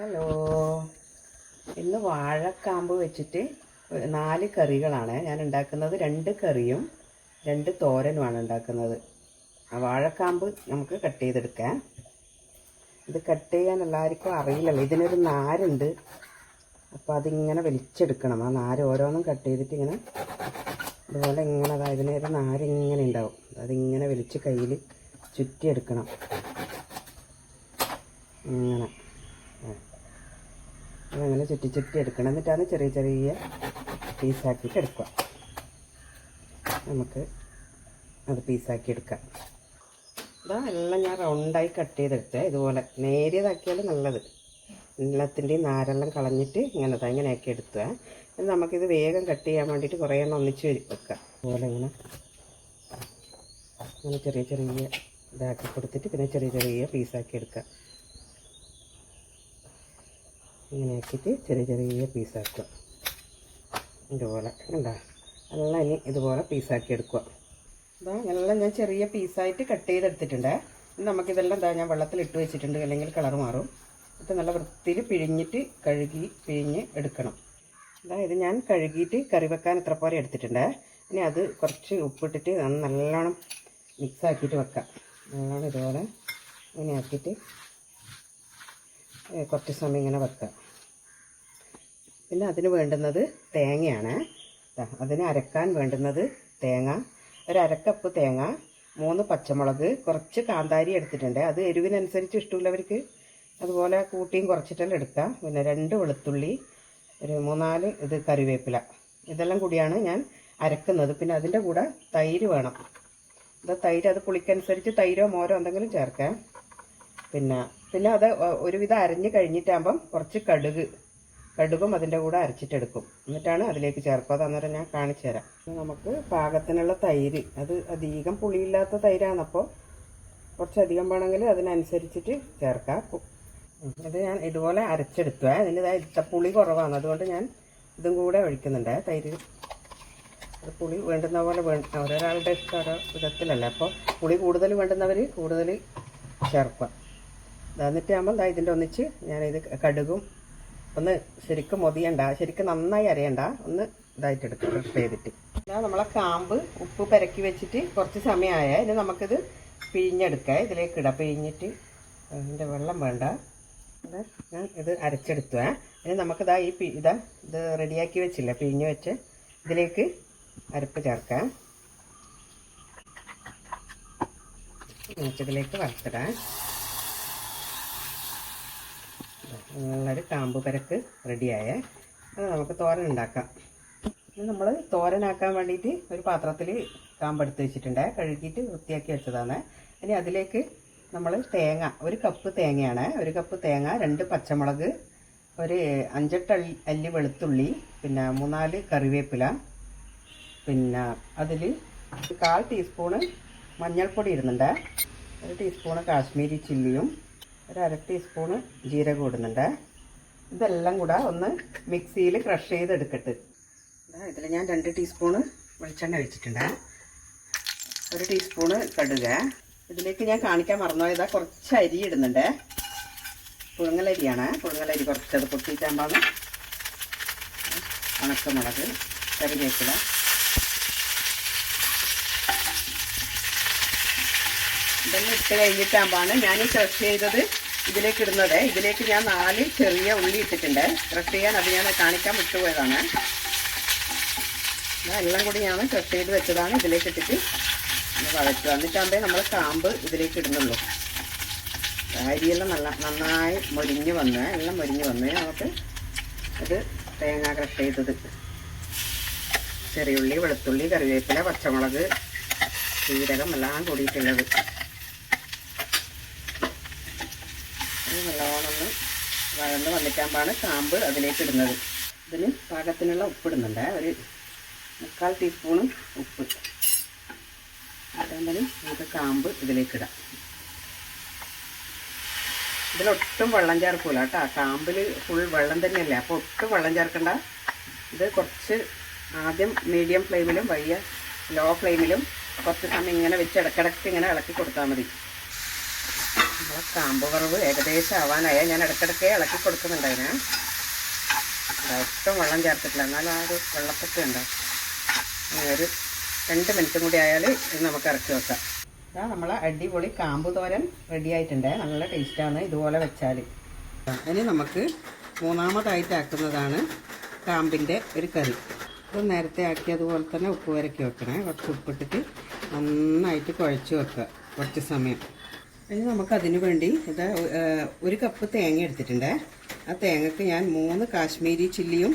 Hello. ഇന്ന് വാഴക്കാമ്പ് വെച്ചിട്ട് നാല് കറികളാണ് ഞാൻ ഉണ്ടാക്കുന്നത്. രണ്ട് കറിയും രണ്ട് തോരനുമാണ് ഉണ്ടാക്കുന്നത്. ആ വാഴക്കാമ്പ് നമുക്ക് കട്ട് ചെയ്തെടുക്കാം. ഇത് കട്ട് ചെയ്യാൻ എല്ലാവർക്കും അറിയില്ലല്ലോ. ഇതിനൊരു നാരുണ്ട്. അപ്പോൾ അതിങ്ങനെ വലിച്ചെടുക്കണം. ആ നാര് ഓരോന്നും കട്ട് ചെയ്തിട്ട് ഇങ്ങനെ അതുപോലെ ഇങ്ങനെ അതാ ഇതിനൊരു നാരിങ്ങനെ ഉണ്ടാവും. അതിങ്ങനെ വലിച്ച് കയ്യിൽ ചുറ്റിയെടുക്കണം. ഇങ്ങനെ. ആ. അതങ്ങനെ ചുറ്റി ചുറ്റി എടുക്കണം. എന്നിട്ടാണ് ചെറിയ ചെറിയ പീസാക്കിയിട്ട് എടുക്കുക. നമുക്ക് അത് പീസാക്കി എടുക്കാം. ഇതാ എല്ലാം ഞാൻ റൗണ്ടായി കട്ട് ചെയ്തെടുത്തേ. ഇതുപോലെ നേരിയതാക്കിയാൽ നല്ലത്. എല്ലാത്തിന്റെയും നാരെല്ലാം കളഞ്ഞിട്ട് ഇങ്ങനെ ഇങ്ങനെയൊക്കെ എടുത്തുക എന്നിട്ട് നമുക്കിത് വേഗം കട്ട് ചെയ്യാൻ വേണ്ടിയിട്ട് കുറേ എണ്ണം ഒന്നിച്ച് വെക്കുക വെക്കാം. അതുപോലെ ഇങ്ങനെ ഇങ്ങനെ ചെറിയ ചെറിയ ഇതാക്കി കൊടുത്തിട്ട് പിന്നെ ചെറിയ ചെറിയ പീസാക്കി എടുക്കാം. ഇങ്ങനെ ആക്കിയിട്ട് ചെറിയ ചെറിയ പീസാക്കുക. ഇതുപോലെ കണ്ടാ? എല്ലാം ഇനി ഇതുപോലെ പീസാക്കി എടുക്കുക. ഇതാ എല്ലാം ഞാൻ ചെറിയ പീസായിട്ട് കട്ട് ചെയ്തെടുത്തിട്ടുണ്ട്. നമുക്കിതെല്ലാം ഇതാ ഞാൻ വെള്ളത്തിൽ ഇട്ട് വെച്ചിട്ടുണ്ട് അല്ലെങ്കിൽ കളർ മാറും. ഇത് നല്ല വൃത്തിയിൽ പിഴിഞ്ഞിട്ട് കഴുകി പിഴിഞ്ഞ് എടുക്കണം. അതായത് ഞാൻ കഴുകിയിട്ട് കറി വെക്കാൻ ഇത്ര പോലെ എടുത്തിട്ടുണ്ട്. ഇനി അത് കുറച്ച് ഉപ്പിട്ടിട്ട് നല്ലോണം മിക്സ് ആക്കിയിട്ട് വെക്കാം. നല്ലോണം ഇതുപോലെ ഇങ്ങനെ ആക്കിയിട്ട് കുറച്ച് സമയം ഇങ്ങനെ വെക്കാം. പിന്നെ അതിന് വേണ്ടുന്നത് തേങ്ങയാണ്. അതിന് അരക്കാൻ വേണ്ടുന്നത് തേങ്ങ ഒരു അരക്കപ്പ് തേങ്ങ മൂന്ന് പച്ചമുളക് കുറച്ച് കാന്താരി എടുത്തിട്ടുണ്ട്. അത് എരിവിനനുസരിച്ച് ഇഷ്ടമുള്ളവർക്ക് അതുപോലെ കൂട്ടിയും കുറച്ചിട്ടെല്ലാം എടുക്കാം. പിന്നെ രണ്ട് വെളുത്തുള്ളി ഒരു മൂന്നാൽ ഇത് കറിവേപ്പില. ഇതെല്ലാം കൂടിയാണ് ഞാൻ അരക്കുന്നത്. പിന്നെ അതിന്റെ കൂടെ തൈര് വേണം. ഇത് തൈര് അത് പുളിക്കനുസരിച്ച് തൈരോ മോരോ എന്തെങ്കിലും ചേർക്കാം. പിന്നെ പിന്നെ അത് ഒരുവിധം അരഞ്ഞ് കഴിഞ്ഞിട്ടാകുമ്പം കുറച്ച് കടുക്. കടുകും അതിന്റെ കൂടെ അരച്ചിട്ടെടുക്കും. എന്നിട്ടാണ് അതിലേക്ക് ചേർക്കുക. അത് അന്നേരം ഞാൻ കാണിച്ചു തരാം. നമുക്ക് പാകത്തിനുള്ള തൈര്. അത് അധികം പുളിയില്ലാത്ത തൈരാണ്. അപ്പോൾ കുറച്ചധികം വേണമെങ്കിൽ അതിനനുസരിച്ചിട്ട് ചേർക്കാം. അത് ഞാൻ ഇതുപോലെ അരച്ചെടുത്തുക അതിന്റെതായ ഇത്തപ്പുളി ഇത്ത പുളി കുറവാണ്. അതുകൊണ്ട് ഞാൻ ഇതും കൂടെ ഒഴിക്കുന്നുണ്ട്. തൈര്. അത് പുളി വേണ്ടുന്ന പോലെ വേണ്ട ഓരോരാളുടെ ഇഷ്ടം ഓരോ വിധത്തിലല്ല. അപ്പോൾ പുളി കൂടുതൽ വേണ്ടുന്നവർ കൂടുതൽ ചേർക്കുക. എന്നിട്ട് ആകുമ്പോൾ ദാ ഇതിന്റെ ഒന്നിച്ച് ഞാനിത് കടുകും ഒന്ന് ശരിക്കും മൊതിയണ്ട ശരിക്കും നന്നായി അരയണ്ട ഒന്ന് ഇതായിട്ട് എടുക്കുക ക്രഷ് ചെയ്തിട്ട്. ഇതാ നമ്മളെ കാമ്പ് ഉപ്പ് പെരക്കി വെച്ചിട്ട് കുറച്ച് സമയമായ ഇനി നമുക്കിത് പിഴിഞ്ഞെടുക്കാം. ഇതിലേക്ക് ഇടാം. പിഴിഞ്ഞിട്ട് അതിന്റെ വെള്ളം വേണ്ട. ഞാൻ ഇത് അരച്ചെടുത്തു ഇനി നമുക്കിതാ ഈ ഇതാ ഇത് റെഡിയാക്കി വെച്ചില്ല പിഴിഞ്ഞ് വെച്ച് ഇതിലേക്ക് അരപ്പ് ചേർക്കാം. ഇതിലേക്ക് വറുത്തിടാം. നല്ലൊരു കാമ്പ് പരക്ക് റെഡിയായേ. അത് നമുക്ക് തോരൻ ഉണ്ടാക്കാം. നമ്മൾ തോരനാക്കാൻ വേണ്ടിയിട്ട് ഒരു പാത്രത്തിൽ കാമ്പെടുത്ത് വെച്ചിട്ടുണ്ട്. കഴുകിയിട്ട് വൃത്തിയാക്കി വെച്ചതാണ്. ഇനി അതിലേക്ക് നമ്മൾ തേങ്ങ ഒരു കപ്പ് തേങ്ങയാണ്. ഒരു കപ്പ് തേങ്ങ രണ്ട് പച്ചമുളക് ഒരു അഞ്ചെട്ട് അല്ലി അല്ലി വെളുത്തുള്ളി പിന്നെ മൂന്നാൽ കറിവേപ്പില പിന്നെ അതിൽ കാൽ ടീസ്പൂണ് മഞ്ഞൾപ്പൊടി ഇടുന്നുണ്ട്. ഒരു ടീസ്പൂണ് കാശ്മീരി ചില്ലിയും ഒരു അര ടീസ്പൂണ് ജീരകം ഇടുന്നുണ്ട്. ഇതെല്ലാം കൂടെ ഒന്ന് മിക്സിയിൽ ക്രഷ് ചെയ്തെടുക്കട്ട്. ഇതിൽ ഞാൻ രണ്ട് ടീസ്പൂണ് വെളിച്ചെണ്ണ വെച്ചിട്ടുണ്ട് ഒരു ടീസ്പൂണ് കടുക്. ഇതിലേക്ക് ഞാൻ കാണിക്കാൻ മറന്നുപോയതാ കുറച്ച് അരി ഇടുന്നുണ്ട്. പുഴുങ്ങലരിയാണ്. പുഴുങ്ങലരി കുറച്ചത് പൊട്ടിയിട്ടാകുമ്പോൾ ഉണക്കമുളക് കറിവേപ്പില ഇതെല്ലാം ഇട്ട് കഴിഞ്ഞിട്ടാകുമ്പോൾ ഞാൻ ഈ ക്രഷ് ചെയ്തത് ഇതിലേക്ക് ഇടുന്നത്. ഇതിലേക്ക് ഞാൻ നാല് ചെറിയ ഉള്ളി ഇട്ടിട്ടുണ്ട്. ക്രഷ് ചെയ്യാൻ അത് ഞാൻ കാണിക്കാൻ വിട്ടുപോയതാണ്. എല്ലാം കൂടി ഞാൻ ക്രഷ് ചെയ്ത് വെച്ചതാണ്. ഇതിലേക്ക് ഇട്ടിട്ട് വഴറ്റുക. എന്നിട്ടാകുമ്പോൾ നമ്മൾ കാമ്പ് ഇതിലേക്ക് ഇടുന്നുള്ളൂ. അരിയെല്ലാം നല്ല നന്നായി മൊരിഞ്ഞ് വന്ന് എല്ലാം മൊരിഞ്ഞ് വന്ന് നമുക്ക് അത് തേങ്ങ ക്രഷ് ചെയ്തത്. ചെറിയുള്ളി വെളുത്തുള്ളി കറിവേപ്പില പച്ചമുളക് ജീരകം എല്ലാം കൂടിയിട്ടുള്ളത് ഇത് നല്ലോണം ഒന്ന് വഴന്ന് വന്നിട്ടാകുമ്പോഴാണ് കാമ്പ് അതിലേക്ക് ഇടുന്നത്. ഇതിന് പാകത്തിനുള്ള ഉപ്പിടുന്നുണ്ട്. ഒരു മുക്കാൽ ടീസ്പൂണ് ഉപ്പ്. ഇട്ടാകുമ്പോൾ നമുക്ക് കാമ്പ് ഇതിലേക്ക് ഇടാം. ഇതിലൊട്ടും വെള്ളം ചേർക്കൂല കേട്ടോ. കാമ്പിൽ ഫുൾ വെള്ളം തന്നെയല്ലേ. അപ്പോൾ ഒട്ടും വെള്ളം ചേർക്കണ്ട. ഇത് കുറച്ച് ആദ്യം മീഡിയം ഫ്ലെയിമിലും വലിയ ലോ ഫ്ലെയിമിലും കുറച്ച് സമയം ഇങ്ങനെ വെച്ച് ഇടക്കിടക്ക് ഇങ്ങനെ ഇളക്കി കൊടുത്താൽ മതി. നമ്മളെ കാമ്പ് വറവ് ഏകദേശം ആവാനായ. ഞാൻ ഇടയ്ക്കിടയ്ക്ക് ഇളക്കി കൊടുക്കുന്നുണ്ട് അതിന് ഒട്ടും വെള്ളം ചേർത്തിട്ടില്ല. എന്നാലും ആ ഒരു വെള്ളപ്പൊക്കെ ഉണ്ടാവും ഒരു രണ്ട് മിനിറ്റും കൂടി ആയാൽ ഇത് നമുക്ക് ഇറക്കി വെക്കാം. ഇതാ നമ്മളെ അടിപൊളി കാമ്പ് തോരൻ റെഡി ആയിട്ടുണ്ട്. നല്ല ടേസ്റ്റാണ് ഇതുപോലെ വെച്ചാൽ ഇനി നമുക്ക് മൂന്നാമതായിട്ട് ആക്കുന്നതാണ് കാമ്പിന്റെ ഒരു കറി. ഇത് നേരത്തെ ആക്കിയതുപോലെ തന്നെ ഉപ്പ് വരക്കി വെക്കണേ. കുറച്ച് ഉപ്പിട്ടിട്ട് നന്നായിട്ട് കുഴച്ച് വെക്കുക. കുറച്ച് സമയം. ഇനി നമുക്ക് അതിന് വേണ്ടി ഇത് ഒരു കപ്പ് തേങ്ങ എടുത്തിട്ടുണ്ട്. ആ തേങ്ങക്ക് ഞാൻ മൂന്ന് കാശ്മീരി ചില്ലിയും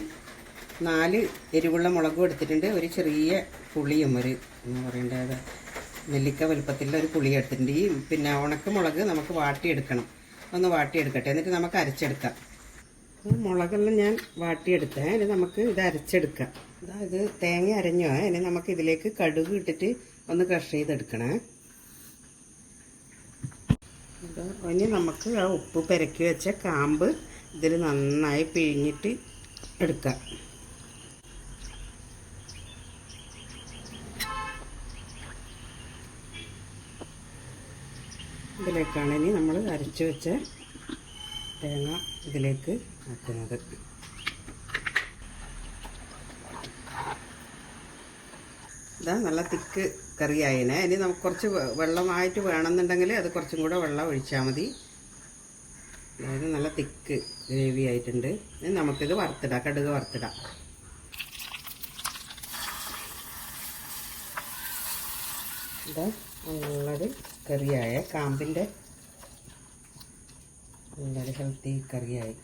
നാല് എരിവുള്ള മുളകും എടുത്തിട്ടുണ്ട്. ഒരു ചെറിയ പുളിയും ഒരു എന്ന് പറയേണ്ടത് നെല്ലിക്ക വലുപ്പത്തിലുള്ള ഒരു പുളി എടുത്തിട്ടുണ്ട്. ഈ പിന്നെ ഉണക്ക് മുളക് നമുക്ക് വാട്ടിയെടുക്കണം. ഒന്ന് വാട്ടിയെടുക്കട്ടെ. എന്നിട്ട് നമുക്ക് അരച്ചെടുക്കാം. മുളകെല്ലാം ഞാൻ വാട്ടിയെടുത്തേ. ഇനി നമുക്ക് ഇത് അരച്ചെടുക്കാം. അതായത് തേങ്ങ അരഞ്ഞോ. ഇനി നമുക്ക് ഇതിലേക്ക് കടുക് ഇട്ടിട്ട് ഒന്ന് ക്രഷ് ചെയ്തെടുക്കണേ. ഇനി നമുക്ക് ആ ഉപ്പ് പെരക്കി വെച്ച കാമ്പ് ഇതിൽ നന്നായി പിഴിഞ്ഞിട്ട് എടുക്കാം. ഇതിലേക്കാണ് ഇനി നമ്മൾ അരച്ചു വെച്ച തേങ്ങ ഇതിലേക്ക് ആക്കുന്നത്. ഇതാ നല്ല തിക്ക് കറിയായിനെ. ഇനി നമുക്ക് കുറച്ച് വെള്ളമായിട്ട് വേണമെന്നുണ്ടെങ്കിൽ അത് കുറച്ചും കൂടെ വെള്ളം ഒഴിച്ചാൽ മതി. അതായത് നല്ല തിക്ക് ഗ്രേവി ആയിട്ടുണ്ട്. ഇനി നമുക്കിത് വറുത്തിടാം കടുക് വറുത്തിടാം. ഇതാ നല്ലൊരു കറിയായ. കാമ്പിന്റെ നല്ലൊരു ഹെൽത്തി കറിയായി.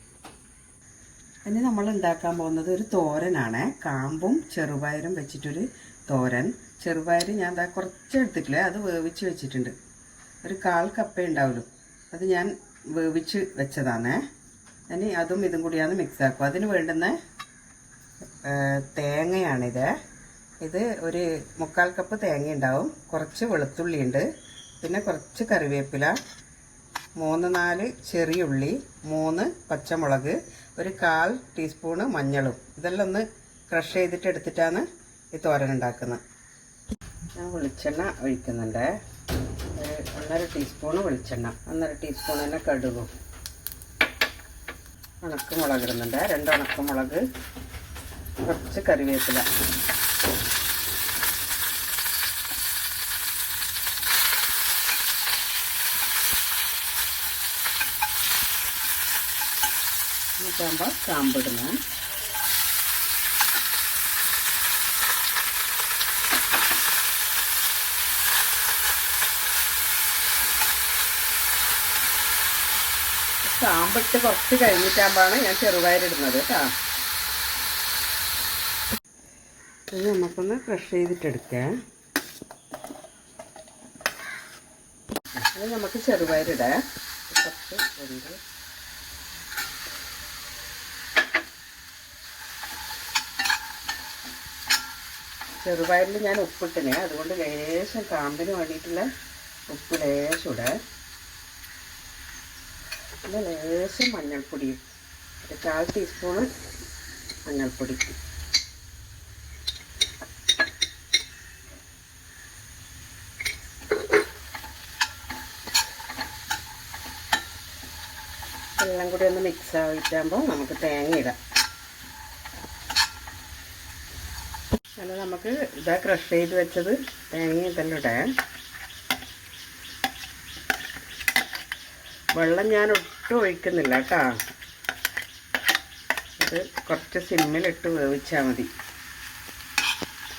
ഇനി നമ്മൾ ഉണ്ടാക്കാൻ പോകുന്നത് ഒരു തോരനാണ്. കാമ്പും ചെറുപയറും വെച്ചിട്ടൊരു തോരൻ ചെറുപയർ ഞാൻ ദാ കുറച്ച് എടുത്തിട്ടില്ലേ അത് വേവിച്ച് വെച്ചിട്ടുണ്ട്. ഒരു കാൽ കപ്പേ ഉണ്ടാവുള്ളൂ. അത് ഞാൻ വേവിച്ച് വെച്ചതാണേ. ഇനി അതും ഇതും കൂടിയാണ് മിക്സ് ആക്കുക അതിന് വേണ്ടുന്ന തേങ്ങയാണിത്. ഇത് ഒരു മുക്കാൽ കപ്പ് തേങ്ങ ഉണ്ടാവും. കുറച്ച് വെളുത്തുള്ളി ഉണ്ട്. പിന്നെ കുറച്ച് കറിവേപ്പില മൂന്ന് നാല് ചെറിയ ഉള്ളി മൂന്ന് പച്ചമുളക് ഒരു കാൽ ടീസ്പൂണ് മഞ്ഞളും. ഇതെല്ലാം ഒന്ന് ക്രഷ് ചെയ്തിട്ട് എടുത്തിട്ടാണ് ഈ തോരൻ ഉണ്ടാക്കുന്നത് ഞാൻ വെളിച്ചെണ്ണ ഒഴിക്കുന്നുണ്ട്. ഒന്നര ടീസ്പൂണ് വെളിച്ചെണ്ണ. ഒന്നര ടീസ്പൂൺ തന്നെ കടുകും. ഉണക്കമുളക് ഇടുന്നുണ്ട്. രണ്ട് ഉണക്കമുളക് കുറച്ച് കറിവേപ്പില. എന്നിട്ടാകുമ്പോൾ കാമ്പിടുന്നു കാമ്പിട്ട് കുറച്ച് കഴിഞ്ഞിട്ടാകുമ്പോഴാണ് ഞാൻ ചെറുപയറിടുന്നത് കേട്ടോ. ഇത് നമുക്കൊന്ന് ക്രഷ് ചെയ്തിട്ടെടുക്കാം. അത് നമുക്ക് ചെറുപയറിടാം. കുറച്ച് ഉണ്ട്. ചെറുപയറിൽ ഞാൻ ഉപ്പിട്ടിനെ. അതുകൊണ്ട് ലേശം കാമ്പിന് വേണ്ടിയിട്ടുള്ള ഉപ്പ് ലേശം ഇടേ. പിന്നെ ലേശം മഞ്ഞൾപ്പൊടിയും ഒരു കാൽ ടീസ്പൂണ് മഞ്ഞൾപ്പൊടി എല്ലാം കൂടി ഒന്ന് മിക്സ് ആയിട്ടാകുമ്പോൾ നമുക്ക് തേങ്ങ ഇടാം. അല്ല നമുക്ക് ഇതാ ക്രഷ് ചെയ്ത് വെച്ചത് തേങ്ങ ഇതെല്ലാം ഇടാം വെള്ളം ഞാൻ ഒട്ടും ഒഴിക്കുന്നില്ല കേട്ടോ. അത് കുറച്ച് സിമ്മിലിട്ട് വേവിച്ചാൽ മതി.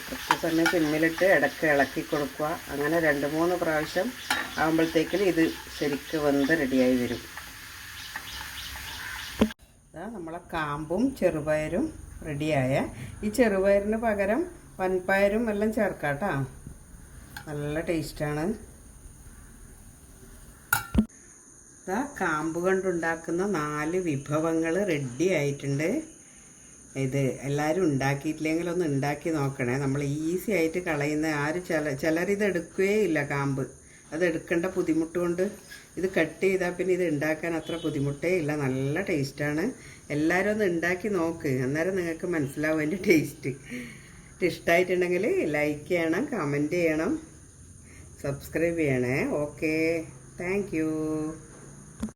കുറച്ച് സമയം സിമ്മിലിട്ട് ഇടയ്ക്ക് ഇളക്കി കൊടുക്കുക. അങ്ങനെ രണ്ട് മൂന്ന് പ്രാവശ്യം ആകുമ്പോഴത്തേക്കിന് ഇത് ശരിക്ക് വെന്ത് റെഡിയായി വരും. അതാ നമ്മളെ കാമ്പും ചെറുപയറും റെഡിയായ. ഈ ചെറുപയറിന് പകരം വൻപയറും എല്ലാം ചേർക്കാം കേട്ടോ. നല്ല ടേസ്റ്റാണ്. കാമ്പ് കൊണ്ടുണ്ടാക്കുന്ന നാല് വിഭവങ്ങൾ റെഡി ആയിട്ടുണ്ട്. ഇത് എല്ലാവരും ഉണ്ടാക്കിയിട്ടില്ലെങ്കിൽ ഒന്ന് ഉണ്ടാക്കി നോക്കണേ. നമ്മൾ ഈസി ആയിട്ട് കളയുന്ന ആരും ചില ചിലരിത് എടുക്കുകയേ ഇല്ല കാമ്പ്. അത് എടുക്കേണ്ട ബുദ്ധിമുട്ട് കൊണ്ട് ഇത് കട്ട് ചെയ്താൽ പിന്നെ ഇത് ഉണ്ടാക്കാൻ അത്ര ബുദ്ധിമുട്ടേ ഇല്ല. നല്ല ടേസ്റ്റാണ് എല്ലാവരും ഒന്ന് ഉണ്ടാക്കി നോക്ക്. അന്നേരം നിങ്ങൾക്ക് മനസ്സിലാവും എന്റെ ടേസ്റ്റ് ഇഷ്ടമായിട്ടുണ്ടെങ്കിൽ ലൈക്ക് ചെയ്യണം കമന്റ് ചെയ്യണം സബ്സ്ക്രൈബ് ചെയ്യണേ. Okay thank